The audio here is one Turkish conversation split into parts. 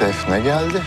Defne geldi.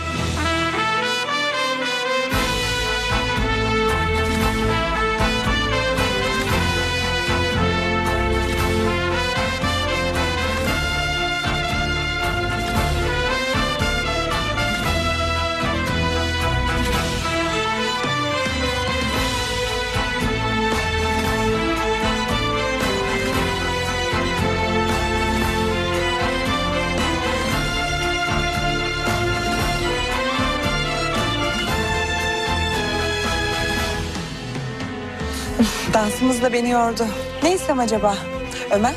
Dansımız da beni yordu. Ne istem acaba? Ömer?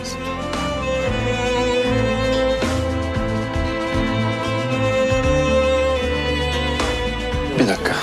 Bir dakika.